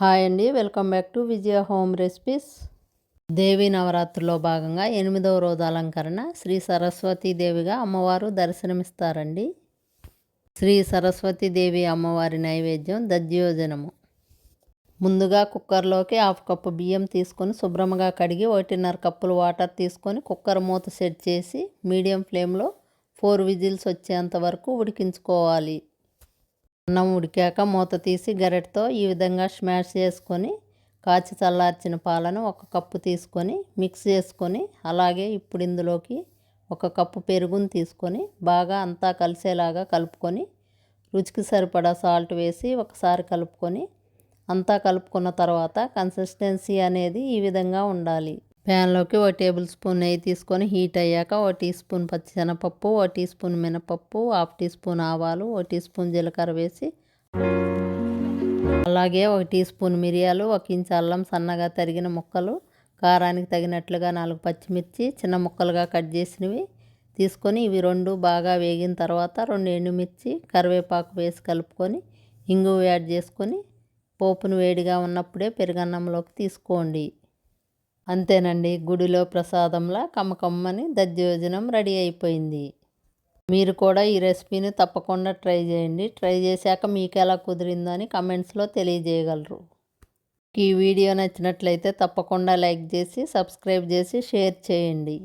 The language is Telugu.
హాయ్ అండి welcome back to Vijaya home recipes. Devi నవరాత్రిలో భాగంగా ఎనిమిదవ రోజు అలంకరణ శ్రీ సరస్వతీదేవిగా అమ్మవారు దర్శనమిస్తారండి. శ్రీ సరస్వతీదేవి అమ్మవారి నైవేద్యం దద్యోజనము. ముందుగా కుక్కర్లోకి హాఫ్ కప్పు బియ్యం తీసుకొని శుభ్రంగా కడిగి ఒకటిన్నర కప్పులు వాటర్ తీసుకొని కుక్కర్ మూత సెట్ చేసి మీడియం ఫ్లేమ్లో ఫోర్ విజిల్స్ వచ్చేంత వరకు ఉడికించుకోవాలి. అన్నం ఉడికాక మూత తీసి గరెటతో ఈ విధంగా స్మాష్ చేసుకొని కాచి చల్లార్చిన పాలను ఒక కప్పు తీసుకొని మిక్స్ చేసుకొని అలాగే ఇప్పుడు ఇందులోకి ఒక కప్పు పెరుగును తీసుకొని బాగా అంతా కలిసేలాగా కలుపుకొని రుచికి సరిపడా సాల్ట్ వేసి ఒకసారి కలుపుకొని అంతా కలుపుకున్న తర్వాత కన్సిస్టెన్సీ అనేది ఈ విధంగా ఉండాలి. ప్యాన్లోకి ఒక టేబుల్ స్పూన్ నెయ్యి తీసుకొని హీట్ అయ్యాక ఒక టీ స్పూన్ పచ్చిశనగపప్పు ఒక టీ స్పూన్ మినపప్పు హాఫ్ టీ స్పూన్ ఆవాలు ఒక టీ స్పూన్ జీలకర్ర వేసి అలాగే ఒక టీ స్పూన్ మిరియాలు ఒక ఇంచు అల్లం సన్నగా తరిగిన ముక్కలు కారానికి తగినట్లుగా నాలుగు పచ్చిమిర్చి చిన్న ముక్కలుగా కట్ చేసినవి తీసుకొని ఇవి రెండు బాగా వేగిన తర్వాత రెండు ఎండుమిర్చి కరివేపాకు వేసి కలుపుకొని ఇంగు యాడ్ చేసుకొని పోపును వేడిగా ఉన్నప్పుడే పెరుగన్నంలోకి తీసుకోండి. అంతేనండి. గుడిలో ప్రసాదంలా కమ్మకమ్మని దద్యోజనం రెడీ అయిపోయింది. మీరు కూడా ఈ రెసిపీని తప్పకుండా ట్రై చేయండి. ట్రై చేశాక మీకు ఎలా కుదిరిందో అని కమెంట్స్లో తెలియజేయగలరు. ఈ వీడియో నచ్చినట్లయితే తప్పకుండా లైక్ చేసి సబ్స్క్రైబ్ చేసి షేర్ చేయండి.